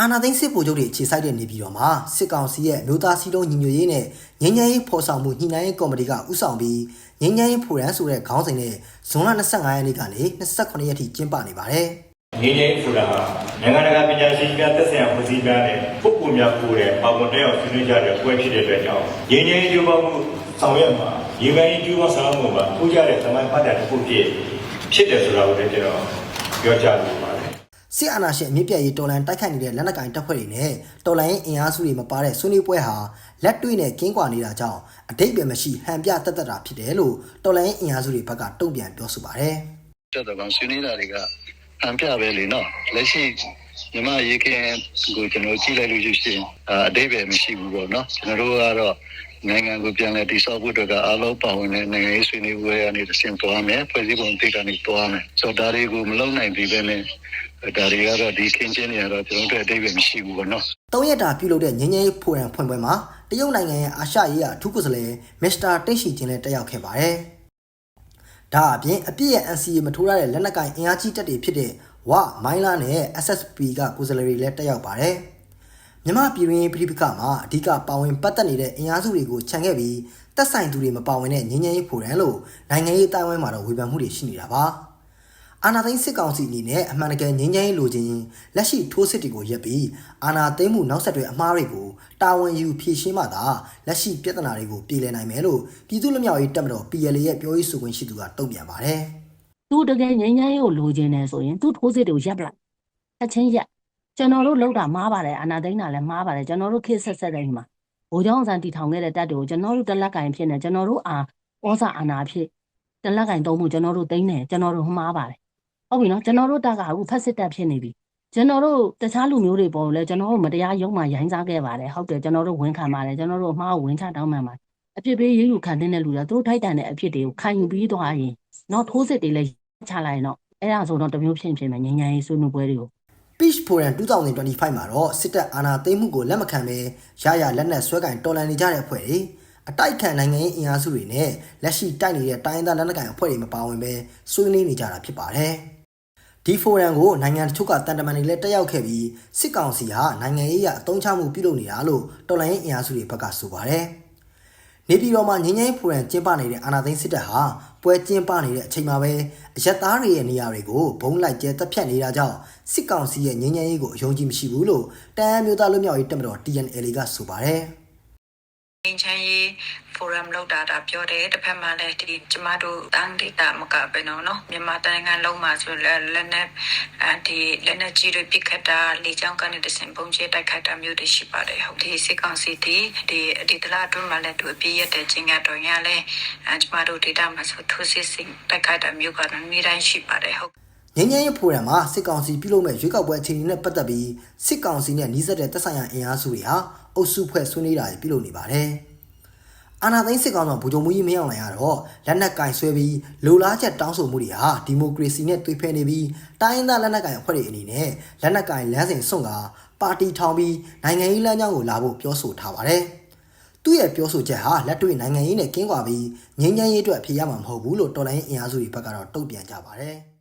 အာနာသိန်းစစ်ဗိုလ်ချုပ်တွေခြေစိုက်တဲ့နေပြည်တော်မှာစစ်ကောင်စီရဲ့မြို့သားစီလုံးညီညွတ်ရေးနဲ့ငြိမ်းချမ်းရေးဖော်ဆောင်မှုညှိနှိုင်းရေးကော်မတီကဥဆောင်ပြီးငြိမ်းချမ်းရေးဖိုရမ်ဆိုတဲ့ခေါင်းစဉ်နဲ့ဇွန်လ25ရက်နေ့ကနေ28ရက်ထိကျင်းပနေပါတယ်။ငင်းငင်းဆိုတာဟာနိုင်ငံတကာပညာရှင်များသက်ဆိုင်ရာဖွဲ့စည်းများနဲ့ပုဂ္ဂိုလ်များကိုယ်တဲ့ပါဝင်တဲ့အောင်ဆွေးနွေးကြတဲ့ပွဲဖြစ်တဲ့အတွက်ကြောင့်ငင်းငင်းကြိုးပမ်းမှုဆောင်ရွက်မှာရေပန်းကြိုးပမ်းဆောင်ရွက်မှုမှာထူးခြားတဲ့သမိုင်းပတ်သက်တစ်ခုဖြစ်ဖြစ်တယ်ဆိုတာကိုလည်းကျွန်တော်ပြောကြားလိုပါတယ် စစ်အာဏာရှင်အမြင့်ပြတ်ရေးတော်လှန်တိုက်ခိုက်နေတဲ့လက်နက်ကိုင်တပ်ဖွဲ့တွေနဲ့တော်လှန်ရေးအင်အားစုတွေမပါတဲ့ဆွေးနွေးပွဲဟာလက်တွေ့နဲ့ကင်းကွာနေတာကြောင့်အတိတ်ပဲမရှိဟန်ပြတက်တက်တာဖြစ်တယ်လို့တော်လှန်ရေးအင်အားစုတွေဘက်ကတုံ့ပြန်ပြောဆိုပါတယ်တက်တော့ကောင်ဆွေးနွေးတာတွေကအံပြပဲလေနော်လက်ရှိမြမရေခင်ကိုကျွန်တော်ကြည့်လိုက်လို့ရှိရင်အာအတိတ်ပဲမရှိဘူးပေါ့နော်ကျွန်တော်တို့ကတော့နိုင်ငံကိုပြန်လည်တည်ဆောက်ဖို့အတွက်ကအားလုံးပါဝင်တဲ့နိုင်ငံရေးဆွေးနွေးပွဲကနေတစ်ဆင့်သွားမယ်ဖွဲ့စည်းပုံသိတာနေသွားမယ်ဆိုတော့ဒါတွေကိုမလုံနိုင်သေးပဲနဲ့ ဒါတွေကတော့ဒီခင်းချင်းတွေကတော့ကျွန်တော်တို့အတိတ်ပဲမရှိဘူးပေါ့နော် ။သုံးရက်တာပြုလုပ်တဲ့ငញ្ញရေးဖိုရမ်ဖွင့်ပွဲမှာတရုတ်နိုင်ငံရဲ့အာရှရေးရာအထူးကိုယ်စားလှယ်မစ္စတာတိတ်ရှိချင်းလည်းတက်ရောက်ခဲ့ပါတယ်။ဒါအပြင်အပြည့်ရဲ့ NCA မထိုးရတဲ့လက်နက်ကင်အင်အားကြီးတပ်တွေဖြစ်တဲ့ဝမိုင်းလာနဲ့ SSP ကကိုယ်စားလှယ်တွေလည်းတက်ရောက်ပါတယ်။မြမပြည်ရင်းပြည်ပခမှာအဓိကပါဝင်ပတ်သက်နေတဲ့အင်အားစုတွေကိုခြံခဲ့ပြီးတက်ဆိုင်သူတွေမပါဝင်တဲ့ငញ្ញရေးဖိုရမ်လို့နိုင်ငံရေးအတိုင်းအဝိုင်းမှာတော့ဝေဖန်မှုတွေရှိနေတာပါ။ အာနာသိန်းစစ်ကောင်စီအနေနဲ့အမှန်တကယ်ငြိမ်းချမ်းရေးလိုချင်ရင်လက်ရှိထိုးစစ်တွေကိုရပ်ပြီးအာနာသိန်းမှုနောက်ဆက်တွဲအမှားတွေကိုတာဝန်ယူဖြေရှင်းမှသာလက်ရှိပြဿနာတွေကိုပြည်လည်နိုင်မယ်လို့ပြည်သူ့လူမျိုးရေးတပ်မတော် PLA ရဲ့ပြောရေးဆိုခွင့်ရှိသူကတုံ့ပြန်ပါတယ် သူတကယ်ငြိမ်းချမ်းရေးကိုလိုချင်တယ်ဆိုရင်သူထိုးစစ်တွေကိုရပ်ပလိုက်အချင်းရက်ကျွန်တော်တို့လောက်တာမားပါတယ်အနာသိန်းတာလည်းမားပါတယ်ကျွန်တော်တို့ခေတ်ဆက်ဆက်တိုင်းမှာဘိုးเจ้าဆန်တီထောင်ခဲ့တဲ့တပ်တွေကိုကျွန်တော်တို့တလက်ကင်ဖြစ်နေကျွန်တော်တို့အာဩဇာအာနာဖြစ်တလက်ကင်သုံးမှုကျွန်တော်တို့သိမ်းတယ်ကျွန်တော်တို့မှားပါတယ် ဟုတ်ပြီနော်ကျွန်တော်တို့တက်ကအခုဖက်စစ်တပ်ဖြစ်နေပြီကျွန်တော်တို့တခြားလူမျိုးတွေပေါ်လဲကျွန်တော်တို့မတရားရုံးမှရိုင်းစားခဲ့ပါတယ်ဟုတ်တယ်ကျွန်တော်တို့ဝန်ခံပါတယ်ကျွန်တော်တို့အမှားကိုဝန်ချတောင်းပန်ပါတယ်အဖြစ်ပေးရေးယူခံတဲ့လူတွေသူတို့ထိုက်တန်တဲ့အဖြစ်တွေကိုခံယူပြီးသွားရင်နော်ထိုးစစ်တွေလည်းချလိုက်ရင်တော့အဲ့ဒါဆိုတော့တစ်မျိုးဖြစ်ဖြစ်မယ်ငញ្ញရေးဆွေးနွေးပွဲတွေကို Peace Forum 2025မှာတော့စစ်တပ်အာဏာသိမ်းမှုကိုလက်မခံဘဲရရလက်နက်ဆွဲကင်တော်လှန်နေကြတဲ့အဖွဲ့တွေအတိုက်ခံနိုင်ငံရေးအင်အားစုတွေနဲ့လက်ရှိတိုက်နေတဲ့တိုင်းရင်းသားလက်နက်ကိုင်အဖွဲ့တွေမပါဝင်ဘဲဆွေးနွေးနေကြတာဖြစ်ပါတယ်။ ဒီဖိုရမ်ကိုနိုင်ငံတချို့ကတန်တမန်တွေလည်းတက်ရောက်ခဲ့ပြီးစစ်ကောင်စီဟာနိုင်ငံရေးအရအသုံးချမှုပြုလုပ်နေတာလို့တော်လှန်ရေးအင်အားစုတွေဘက်ကဆိုပါတယ်။နေပြည်တော်မှာငင်းငိုင်းဖိုရမ်ကျင်းပနေတဲ့အာဏာသိမ်းစစ်တပ်ဟာပွဲကျင်းပနေတဲ့အချိန်မှာပဲအရက်သားတွေရဲ့နေရာတွေကိုဘုံလိုက်ကျဲတပ်ဖြတ်နေတာကြောင့်စစ်ကောင်စီရဲ့ငင်းငိုင်းရေးကိုအယုံကြည်မရှိဘူးလို့တန်အမျိုးသားလူမျိုးရေးတပ်မတော် TNL ကဆိုပါတယ်။ ငင်းချမ်းရေးဖိုရမ်လောက်တာဒါပြောတယ်တစ်ဖက်မှာလည်းဒီကျမတို့တန်းဒေတာမကပဲနော်နော်မြန်မာတိုင်းကလုံးမှာဆိုလက်လက်နဲ့အဲဒီလက်နဲ့ကြီးတွေပြစ်ခတ်တာလေကြောင်းကနေတစင်ပုံကျဲတိုက်ခတ်တာမျိုးတွေရှိပါတယ်ဟုတ်ဒီစစ်ကောင်စီဒီဒီဒီတလားအတွင်းမှာလည်းသူအပြည့်ရတဲ့ချင်းကတော့ရလဲအဲကျမတို့ဒေတာမှာဆိုသူစစ်စင်တိုက်ခတ်တာမျိုးကတော့နေ့တိုင်းရှိပါတယ်ဟုတ်ငင်းငင်းရေးဖိုရမ်မှာစစ်ကောင်စီပြုလုပ်မဲ့ရွေးကောက်ပွဲအခြေအနေနဲ့ပတ်သက်ပြီးစစ်ကောင်စီနဲ့နှီးစပ်တဲ့တပ်ဆိုင်ရာအင်အားစုတွေဟာ အုပ်စုဖွဲ့ဆွေးနွေးတာတွေပြုလုပ်နေပါတယ်။အာဏာသိမ်းစစ်ကောင်ဆောင်ဗိုလ်ချုပ်မူကြီးမင်းအောင်လှိုင်ကတော့လက်နက်ကင်ဆွဲပြီးလိုလားချက်တောင်းဆိုမှုတွေဟာဒီမိုကရေစီနဲ့သွေးဖယ်နေပြီးတိုင်းရင်းသားလက်နက်ကင်အဖွဲ့တွေအနေနဲ့လက်နက်ကင်လမ်းစဉ်စွန့်ကပါတီထောင်ပြီးနိုင်ငံရေးလမ်းကြောင်းကိုလာဖို့ပြောဆိုထားပါတယ်။သူ့ရဲ့ပြောဆိုချက်ဟာလက်တွေ့နိုင်ငံရေးနဲ့ကင်းကွာပြီးငြိမ်းချမ်းရေးအတွက်အဖြေရမှာမဟုတ်ဘူးလို့တော်လိုင်းအင်အားစုတွေဘက်ကတော့တုံ့ပြန်ကြပါတယ်။